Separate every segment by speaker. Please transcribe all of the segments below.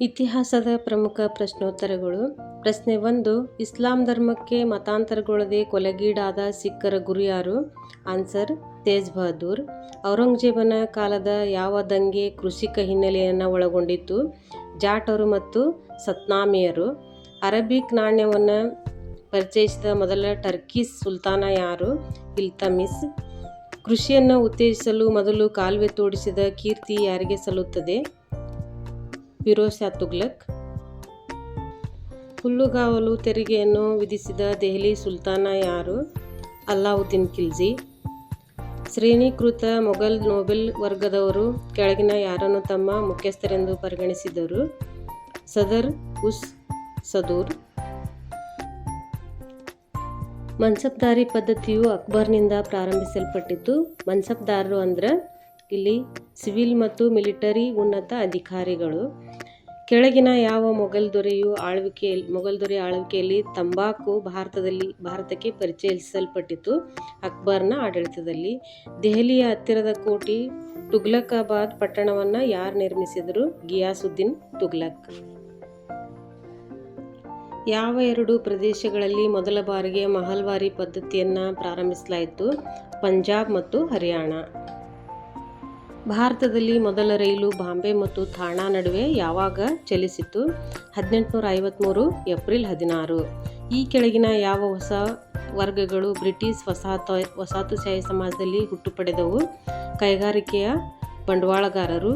Speaker 1: ಇತಿಹಾಸದ ಪ್ರಮುಖ ಪ್ರಶ್ನೋತ್ತರಗಳು. ಪ್ರಶ್ನೆ ಒಂದು, ಇಸ್ಲಾಂ ಧರ್ಮಕ್ಕೆ ಮತಾಂತರಗೊಳ್ಳದೆ ಕೊಲೆಗೀಡಾದ ಸಿಖ್ಖರ ಗುರು ಯಾರು? ಆನ್ಸರ್, ತೇಜ್ ಬಹದ್ದೂರ್. ಔರಂಗಜೇಬನ ಕಾಲದ ಯಾವ ದಂಗೆ ಕೃಷಿಕ ಹಿನ್ನೆಲೆಯನ್ನು ಒಳಗೊಂಡಿತ್ತು? ಜಾಟರು ಮತ್ತು ಸತ್ನಾಮಿಯರು. ಅರಬಿಕ್ ನಾಣ್ಯವನ್ನು ಪರಿಚಯಿಸಿದ ಮೊದಲ ಟರ್ಕಿಸ್ ಸುಲ್ತಾನ ಯಾರು? ಇಲ್ತಮಿಸ್. ಕೃಷಿಯನ್ನು ಉತ್ತೇಜಿಸಲು ಮೊದಲು ಕಾಲುವೆ ತೋಡಿಸಿದ ಕೀರ್ತಿ ಯಾರಿಗೆ ಸಲ್ಲುತ್ತದೆ? ಶಾ ತುಗ್ಲಕ್. ಹುಲ್ಲುಗಾವಲು ತೆರಿಗೆಯನ್ನು ವಿಧಿಸಿದ ದೆಹಲಿ ಸುಲ್ತಾನ ಯಾರು? ಅಲ್ಲಾವುದ್ದೀನ್ ಖಿಲ್ಜಿ. ಶ್ರೇಣೀಕೃತ ಮೊಘಲ್ ನೋಬೆಲ್ ವರ್ಗದವರು ಕೆಳಗಿನ ಯಾರನ್ನು ತಮ್ಮ ಮುಖ್ಯಸ್ಥರೆಂದು ಪರಿಗಣಿಸಿದರು? ಸದರ್ ಉಸ್ ಸದೂರ್. ಮನ್ಸಬ್ದಾರಿ ಪದ್ಧತಿಯು ಅಕ್ಬರ್ನಿಂದ ಪ್ರಾರಂಭಿಸಲ್ಪಟ್ಟಿತ್ತು ಮನ್ಸಬ್ದಾರರು ಅಂದ್ರೆ ಇಲ್ಲಿ ಸಿವಿಲ್ ಮತ್ತು ಮಿಲಿಟರಿ ಉನ್ನತ ಅಧಿಕಾರಿಗಳು. ಕೆಳಗಿನ ಯಾವ ಮೊಘಲ್ ದೊರೆಯು ಆಳ್ವಿಕೆಯಲ್ಲಿ ಮೊಘಲ್ ದೊರೆ ಆಳ್ವಿಕೆಯಲ್ಲಿ ತಂಬಾಕು ಭಾರತದಲ್ಲಿ, ಭಾರತಕ್ಕೆ ಪರಿಚಯಿಸಲ್ಪಟ್ಟಿತು ಅಕ್ಬರ್ನ ಆಡಳಿತದಲ್ಲಿ. ದೆಹಲಿಯ ಹತ್ತಿರದ ಕೋಟಿ ತುಗ್ಲಕಾಬಾದ್ ಪಟ್ಟಣವನ್ನು ಯಾರು ನಿರ್ಮಿಸಿದರು? ಗಿಯಾಸುದ್ದೀನ್ ತುಗ್ಲಕ್ ಯಾವ ಎರಡು ಪ್ರದೇಶಗಳಲ್ಲಿ ಮೊದಲ ಬಾರಿಗೆ ಮಹಲ್ವಾರಿ ಪದ್ಧತಿಯನ್ನು ಪ್ರಾರಂಭಿಸಲಾಯಿತು? ಪಂಜಾಬ್ ಮತ್ತು ಹರಿಯಾಣ. ಭಾರತದಲ್ಲಿ ಮೊದಲ ರೈಲು ಬಾಂಬೆ ಮತ್ತು ಥಾಣಾ ನಡುವೆ ಯಾವಾಗ ಚಲಿಸಿತ್ತು? ಹದಿನೆಂಟುನೂರ ಐವತ್ತ್ಮೂರು ಏಪ್ರಿಲ್ ಹದಿನಾರು. ಈ ಕೆಳಗಿನ ಯಾವ ಹೊಸ ವರ್ಗಗಳು ಬ್ರಿಟಿಷ್ ವಸಾಹತ, ವಸಾಹತುಶಾಹಿ ಸಮಾಜದಲ್ಲಿ ಹುಟ್ಟು ಪಡೆದವು? ಕೈಗಾರಿಕೆಯ ಬಂಡವಾಳಗಾರರು,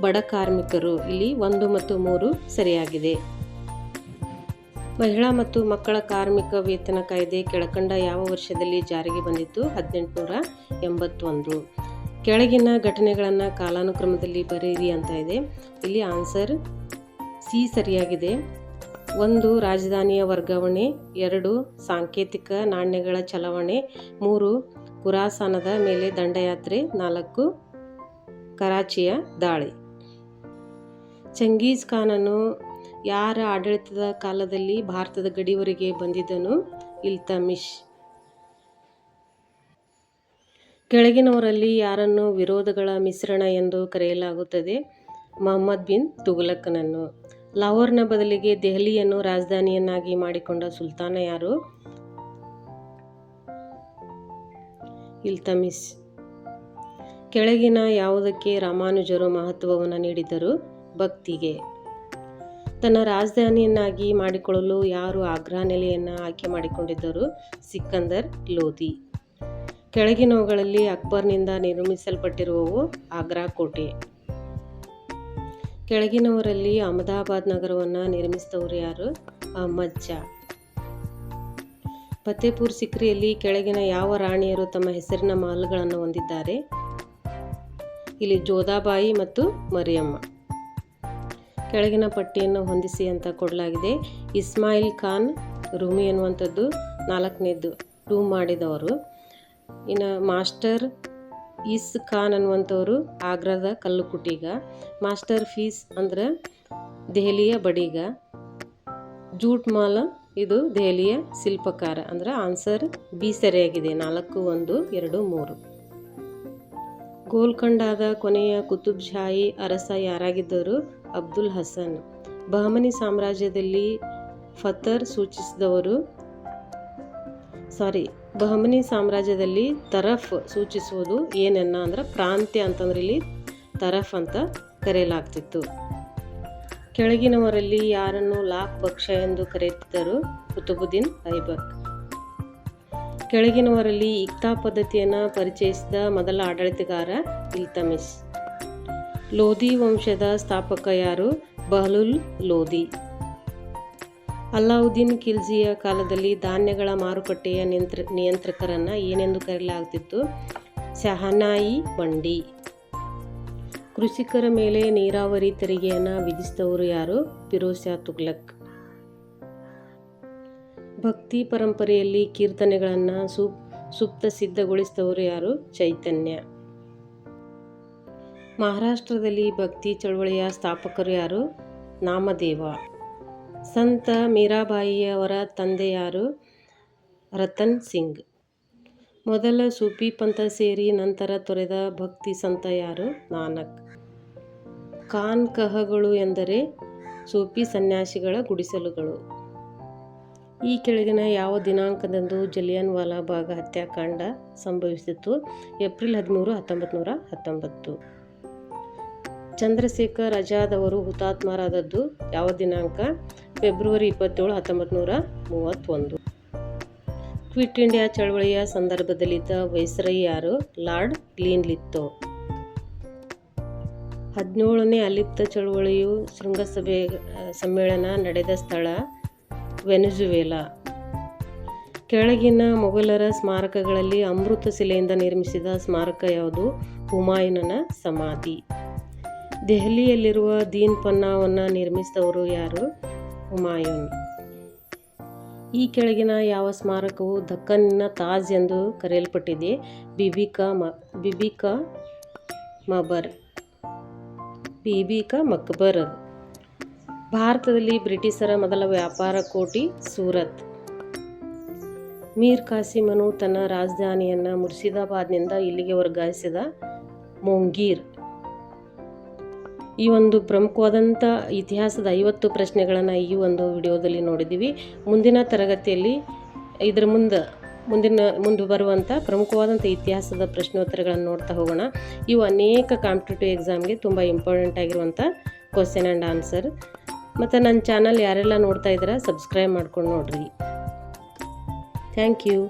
Speaker 1: ಬಡ ಕಾರ್ಮಿಕರು, ಇಲ್ಲಿ ಒಂದು ಮತ್ತು ಮೂರು ಸರಿಯಾಗಿದೆ. ಮಹಿಳಾ ಮತ್ತು ಮಕ್ಕಳ ಕಾರ್ಮಿಕ ವೇತನ ಕಾಯ್ದೆ ಕೆಳಕಂಡ ಯಾವ ವರ್ಷದಲ್ಲಿ ಜಾರಿಗೆ ಬಂದಿತ್ತು? ಹದಿನೆಂಟುನೂರ ಎಂಬತ್ತೊಂದು. ಕೆಳಗಿನ ಘಟನೆಗಳನ್ನು ಕಾಲಾನುಕ್ರಮದಲ್ಲಿ ಬರೆಯಿರಿ ಅಂತ ಇದೆ. ಇಲ್ಲಿ ಆನ್ಸರ್ ಸಿ ಸರಿಯಾಗಿದೆ. ಒಂದು, ರಾಜಧಾನಿಯ ವರ್ಗಾವಣೆ. ಎರಡು, ಸಾಂಕೇತಿಕ ನಾಣ್ಯಗಳ ಚಲಾವಣೆ. ಮೂರು ಕುರಾಸಾನದ ಮೇಲೆ ದಂಡಯಾತ್ರೆ. ನಾಲ್ಕು, ಕರಾಚಿಯ ದಾಳಿ. ಚಂಗೀಸ್ ಖಾನನು ಯಾರ ಆಡಳಿತದ ಕಾಲದಲ್ಲಿ ಭಾರತದ ಗಡಿವರೆಗೆ ಬಂದಿದ್ದನು? ಇಲ್ತಮಿಶ್ ಕೆಳಗಿನವರಲ್ಲಿ ಯಾರನ್ನು ವಿರೋಧಗಳ ಮಿಶ್ರಣ ಎಂದು ಕರೆಯಲಾಗುತ್ತದೆ? ಮೊಹಮ್ಮದ್ ಬಿನ್ ತುಘಲಕ್ನನ್ನು. ಲಾಹೋರ್ನ ಬದಲಿಗೆ ದೆಹಲಿಯನ್ನು ರಾಜಧಾನಿಯನ್ನಾಗಿ ಮಾಡಿಕೊಂಡ ಸುಲ್ತಾನ ಯಾರು? ಇಲ್ತಮಿಸ್. ಕೆಳಗಿನ ಯಾವುದಕ್ಕೆ ರಾಮಾನುಜರು ಮಹತ್ವವನ್ನು ನೀಡಿದರು? ಭಕ್ತಿಗೆ. ತನ್ನ ರಾಜಧಾನಿಯನ್ನಾಗಿ ಮಾಡಿಕೊಳ್ಳಲು ಯಾರು ಆಗ್ರಾ ನೆಲೆಯನ್ನು ಆಯ್ಕೆ ಮಾಡಿಕೊಂಡಿದ್ದರು? ಸಿಕ್ಕಂದರ್ ಲೋಧಿ. ಕೆಳಗಿನವುಗಳಲ್ಲಿ ಅಕ್ಬರ್ನಿಂದ ನಿರ್ಮಿಸಲ್ಪಟ್ಟಿರುವವು ಆಗ್ರಾ ಕೋಟೆ ಕೆಳಗಿನವರಲ್ಲಿ ಅಹಮದಾಬಾದ್ ನಗರವನ್ನು ನಿರ್ಮಿಸಿದವರು ಯಾರು? ಅಹಮದ್ ಫತೇಪುರ್ ಸಿಕ್ರಿಯಲ್ಲಿ ಕೆಳಗಿನ ಯಾವ ರಾಣಿಯರು ತಮ್ಮ ಹೆಸರಿನ ಮಹಲ್ಗಳನ್ನು ಹೊಂದಿದ್ದಾರೆ? ಇಲ್ಲಿ ಜೋಧಾಬಾಯಿ ಮತ್ತು ಮರಿಯಮ್ಮ. ಕೆಳಗಿನ ಪಟ್ಟಿಯನ್ನು ಹೊಂದಿಸಿ ಅಂತ ಕೊಡಲಾಗಿದೆ. ಇಸ್ಮಾಯಿಲ್ ಖಾನ್, ರೂಮಿ ಎನ್ನುವಂಥದ್ದು ನಾಲ್ಕನೇದು ಟೂ ಮಾಡಿದವರು. ಇನ್ನು ಮಾಸ್ಟರ್ ಇಸ್ ಖಾನ್ ಅನ್ನುವಂಥವರು ಆಗ್ರಾದ ಕಲ್ಲುಕುಟಿಗ ಮಾಸ್ಟರ್ ಫೀಸ್ ಅಂದ್ರೆ ದೆಹಲಿಯ ಬಡಿಗ. ಜೂಟ್ ಮಾಲ ಇದು ದೆಹಲಿಯ ಶಿಲ್ಪಕಾರ. ಅಂದ್ರೆ ಆನ್ಸರ್ ಬಿ ಸರಿಯಾಗಿದೆ. ನಾಲ್ಕು, ಒಂದು, ಎರಡು, ಮೂರು. ಗೋಲ್ಕೊಂಡಾದ ಕೊನೆಯ ಕುತುಬ್ ಶಾಹಿ ಅರಸ ಯಾರಾಗಿದ್ದರು ಅಬ್ದುಲ್ ಹಸನ್. ಬಹಮನಿ ಸಾಮ್ರಾಜ್ಯದಲ್ಲಿ ಫತರ್ ಸೂಚಿಸಿದವರು ಸಾರಿ, ಬಹಮನಿ ಸಾಮ್ರಾಜ್ಯದಲ್ಲಿ ತರಫ್ ಸೂಚಿಸುವುದು ಏನನ್ನ ಅಂದ್ರೆ ಪ್ರಾಂತ್ಯ ಅಂತಂದ್ರೆ ಇಲ್ಲಿ ತರಫ್ ಅಂತ ಕರೆಯಲಾಗ್ತಿತ್ತು. ಕೆಳಗಿನವರಲ್ಲಿ ಯಾರನ್ನು ಲಾಕ್ ಪಕ್ಷ ಎಂದು ಕರೆಯುತ್ತಿದ್ದರು? ಕುತುಬುದ್ದೀನ್ ಐಬಕ್. ಕೆಳಗಿನವರಲ್ಲಿ ಇಕ್ತಾ ಪದ್ಧತಿಯನ್ನು ಪರಿಚಯಿಸಿದ ಮೊದಲ ಆಡಳಿತಗಾರ ಇಲ್ತಮಿಸ್. ಲೋಧಿ ವಂಶದ ಸ್ಥಾಪಕ ಯಾರು? ಬಹಲುಲ್ ಲೋಧಿ. ಅಲ್ಲಾವುದ್ದೀನ್ ಖಿಲ್ಜಿಯ ಕಾಲದಲ್ಲಿ ಧಾನ್ಯಗಳ ಮಾರುಕಟ್ಟೆಯ ನಿಯಂತ್ರ, ನಿಯಂತ್ರಕರನ್ನು ಏನೆಂದು ಕರೆಯಲಾಗ್ತಿತ್ತು? ಶಹನಾಯಿ ಬಂಡಿ. ಕೃಷಿಕರ ಮೇಲೆ ನೀರಾವರಿ ತೆರಿಗೆಯನ್ನು ವಿಧಿಸಿದವರು ಯಾರು? ಫಿರೋಜ್ ತುಗ್ಲಕ್. ಭಕ್ತಿ ಪರಂಪರೆಯಲ್ಲಿ ಕೀರ್ತನೆಗಳನ್ನು ಸೂಪ್, ಸುಪ್ತ ಸಿದ್ಧಗೊಳಿಸಿದವರು ಯಾರು? ಚೈತನ್ಯ. ಮಹಾರಾಷ್ಟ್ರದಲ್ಲಿ ಭಕ್ತಿ ಚಳವಳಿಯ ಸ್ಥಾಪಕರು ಯಾರು? ನಾಮದೇವ. ಸಂತ ಮೀರಾಬಾಯಿಯವರ ತಂದೆ ಯಾರು ರತನ್ ಸಿಂಗ್. ಮೊದಲ ಸೂಫಿ ಪಂಥ ಸೇರಿ ನಂತರ ತೊರೆದ ಭಕ್ತಿ ಸಂತ ಯಾರು? ನಾನಕ್. ಕಾನ್ಕಹಗಳು ಎಂದರೆ ಸೂಫಿ ಸನ್ಯಾಸಿಗಳ ಗುಡಿಸಲುಗಳು. ಈ ಕೆಳಗಿನ ಯಾವ ದಿನಾಂಕದಂದು ಜಲಿಯನ್ ವಾಲಾಬಾಗ್ ಹತ್ಯಾಕಾಂಡ ಸಂಭವಿಸಿತು ಏಪ್ರಿಲ್ ಹದಿಮೂರು ಹತ್ತೊಂಬತ್ತು ನೂರ ಹತ್ತೊಂಬತ್ತು. ಚಂದ್ರಶೇಖರ್ ಆಜಾದ್ ಅವರು ಹುತಾತ್ಮರಾದದ್ದು ಯಾವ ದಿನಾಂಕ? ಫೆಬ್ರವರಿ ಇಪ್ಪತ್ತೇಳು ಹತ್ತೊಂಬತ್ತು ನೂರ ಮೂವತ್ತೊಂದು. ಕ್ವಿಟ್ ಇಂಡಿಯಾ ಚಳವಳಿಯ ಸಂದರ್ಭದಲ್ಲಿದ್ದ ವೈಸ್ರೈ ಯಾರು? Lord Linlithgow. ಹದಿನೇಳನೇ ಅಲಿಪ್ತ ಚಳವಳಿಯು ಶೃಂಗಸಭೆ ಸಮ್ಮೇಳನ ನಡೆದ ಸ್ಥಳ ವೆನೆಜುವೆಲಾ. ಕೆಳಗಿನ ಮೊಘಲರ ಸ್ಮಾರಕಗಳಲ್ಲಿ ಅಮೃತ ಶಿಲೆಯಿಂದ ನಿರ್ಮಿಸಿದ ಸ್ಮಾರಕ ಯಾವುದು? ಹುಮಾಯೂನನ ಸಮಾಧಿ. ದೆಹಲಿಯಲ್ಲಿರುವ ದೀನ್ ಪನ್ನಾವನ್ನು ನಿರ್ಮಿಸಿದವರು ಯಾರು? ಹುಮಾಯೂನ್. ಈ ಕೆಳಗಿನ ಯಾವ ಸ್ಮಾರಕವು ದಕ್ಕನ್ನ ತಾಜ್ ಎಂದು ಕರೆಯಲ್ಪಟ್ಟಿದೆ? ಬಿಬಿಕಾ ಮ, ಬಿಬಿಕಾ ಮಬರ್, ಬಿಬಿಕಾ ಮಕ್ಬರ್. ಭಾರತದಲ್ಲಿ ಬ್ರಿಟಿಷರ ಮೊದಲ ವ್ಯಾಪಾರ ಕೋಟಿ ಸೂರತ್. ಮೀರ್ ಕಾಸಿಮನು ತನ್ನ ರಾಜಧಾನಿಯನ್ನು ಮುರ್ಷಿದಾಬಾದ್ನಿಂದ ಇಲ್ಲಿಗೆ ವರ್ಗಾಯಿಸಿದ ಮೊಂಗೀರ್. ಈ ಒಂದು ಪ್ರಮುಖವಾದಂಥ ಇತಿಹಾಸದ ಐವತ್ತು ಪ್ರಶ್ನೆಗಳನ್ನು ಈ ಒಂದು ವಿಡಿಯೋದಲ್ಲಿ ನೋಡಿದ್ದೀವಿ. ಮುಂದಿನ ತರಗತಿಯಲ್ಲಿ ಇದರ ಮುಂದೆ, ಮುಂದಿನ, ಮುಂದೆ ಬರುವಂಥ ಪ್ರಮುಖವಾದಂಥ ಇತಿಹಾಸದ ಪ್ರಶ್ನೋತ್ತರಗಳನ್ನು ನೋಡ್ತಾ ಹೋಗೋಣ. ಇವು ಅನೇಕ ಕಾಂಪಿಟೇಟಿವ್ ಎಕ್ಸಾಮ್ಗೆ ತುಂಬ ಇಂಪಾರ್ಟೆಂಟ್ ಆಗಿರುವಂಥ ಕ್ವಶನ್ ಆ್ಯಂಡ್ ಆನ್ಸರ್. ಮತ್ತು ನನ್ನ ಚಾನಲ್ ಯಾರೆಲ್ಲ ನೋಡ್ತಾ ಇದ್ದೀರಾ, ಸಬ್ಸ್ಕ್ರೈಬ್ ಮಾಡ್ಕೊಂಡು ನೋಡ್ರಿ. Thank you.